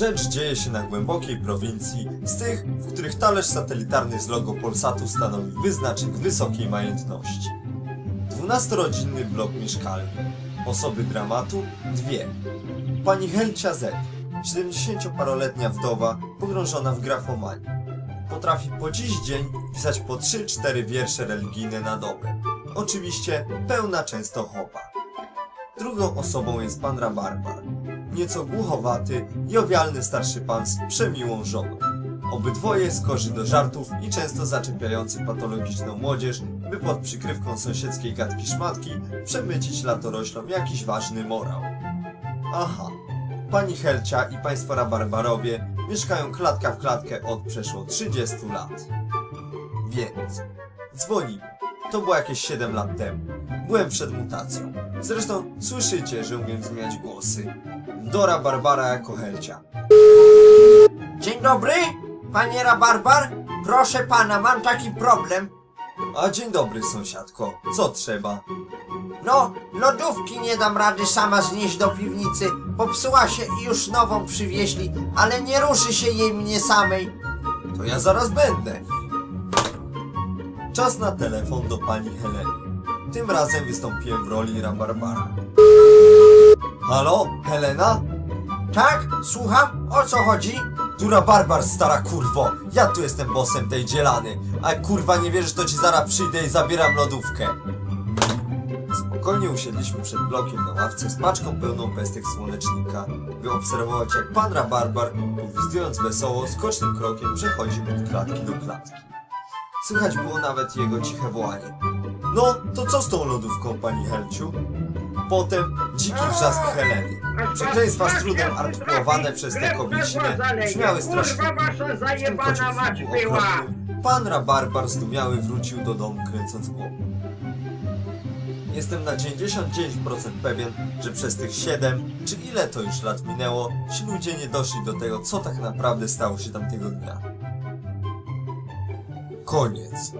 Rzecz dzieje się na głębokiej prowincji, z tych, w których talerz satelitarny z logo Polsatu stanowi wyznacznik wysokiej majętności. Dwunastorodzinny blok mieszkalny. Osoby dramatu dwie. Pani Helcia Z, 70-paroletnia wdowa, pogrążona w grafomanii. Potrafi po dziś dzień pisać po 3-4 wiersze religijne na dobę. Oczywiście pełna częstochowa. Drugą osobą jest pan Rabarbar, nieco głuchowaty, jowialny starszy pan z przemiłą żoną. Obydwoje skorzy do żartów i często zaczepiający patologiczną młodzież, by pod przykrywką sąsiedzkiej gadki szmatki przemycić latoroślom jakiś ważny morał. Aha, pani Helcia i państwo Rabarbarowie mieszkają klatka w klatkę od przeszło 30 lat. Więc dzwonimy. To było jakieś 7 lat temu. Byłem przed mutacją. Zresztą słyszycie, że umiem zmieniać głosy. Dora Barbara jako Helcia. Dzień dobry, panie Rabarbar. Proszę pana, mam taki problem. A dzień dobry sąsiadko, co trzeba? No, lodówki nie dam rady sama znieść do piwnicy. Popsuła się i już nową przywieźli, ale nie ruszy się jej mnie samej. To ja zaraz będę. Czas na telefon do pani Heleny. Tym razem wystąpiłem w roli Rabarbara. Halo, Helena? Tak, słucham, o co chodzi? Tu Rabarbar, stara kurwo! Ja tu jestem bossem tej dzielany, a kurwa nie wierzysz, to ci zaraz przyjdę i zabieram lodówkę. Spokojnie usiedliśmy przed blokiem na ławce z paczką pełną pestek słonecznika, by obserwować jak pan Rabarbar, powizdując wesoło, skocznym krokiem przechodził od klatki do klatki. Słychać było nawet jego ciche wołanie. No, to co z tą lodówką, pani Helciu? Potem dziki wrzask Heleny. Przekleństwa z trudem artykułowane przez tę kobiecinę brzmiały strasznie. W tym kociołku okropnym pan Rabarbar zdumiały wrócił do domu kręcąc głową. Jestem na 99% pewien, że przez tych 7, czy ile to już lat minęło, ci ludzie nie doszli do tego, co tak naprawdę stało się tamtego dnia koniec.